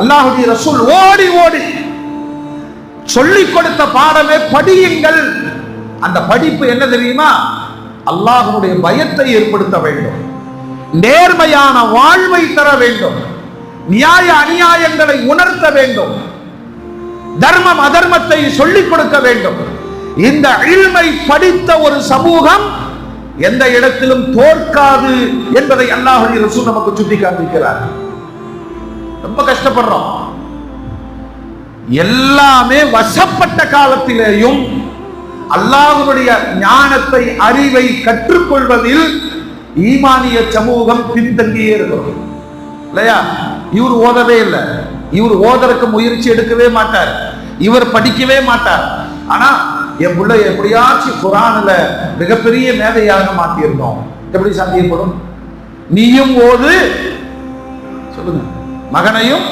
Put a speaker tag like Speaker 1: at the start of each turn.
Speaker 1: அல்லாஹுடைய ரசூல் ஓடி ஓடி சொல்லிக் கொடுத்த பாடமே படியுங்கள். அந்த படிப்பு என்ன தெரியுமா? அல்லாஹ்வுடைய பயத்தை ஏற்படுத்த வேண்டும். நேர்மையான வாழ்வை தர வேண்டும். நியாய அநியாயங்களை உணர்த்த வேண்டும். தர்மம் அதர்மத்தை சொல்லிக் கொடுக்க வேண்டும். இந்த இல்மை படித்த ஒரு சமூகம் எந்த இடத்திலும் தோற்காது என்பதை அல்லாஹுடைய ரசூல் நமக்கு சுட்டி காண்பிக்கிறார் ரொம்ப கஷ்டப்படுறோம். எல்லாமே வசப்பட்ட காலத்திலேயும் அல்லாஹுடைய ஞானத்தை அறிவை கற்றுக்கொள்வதில் ஈமானிய சமூகம் பின்தங்கியே இருக்கிறது. இல்லையா? இவர் ஓதவே இல்லை. இவர் ஓதறக்கு முயற்சி எடுக்கவே மாட்டார். இவர் படிக்கவே மாட்டார். ஆனா என் பிள்ளை எப்படியாச்சும் குரான்ல மிகப்பெரிய மேதையாக மாற்றியிருந்தோம் எப்படி சாத்தியப்படும்? நீயும் ஓது. சொல்லுங்க. மகனையும்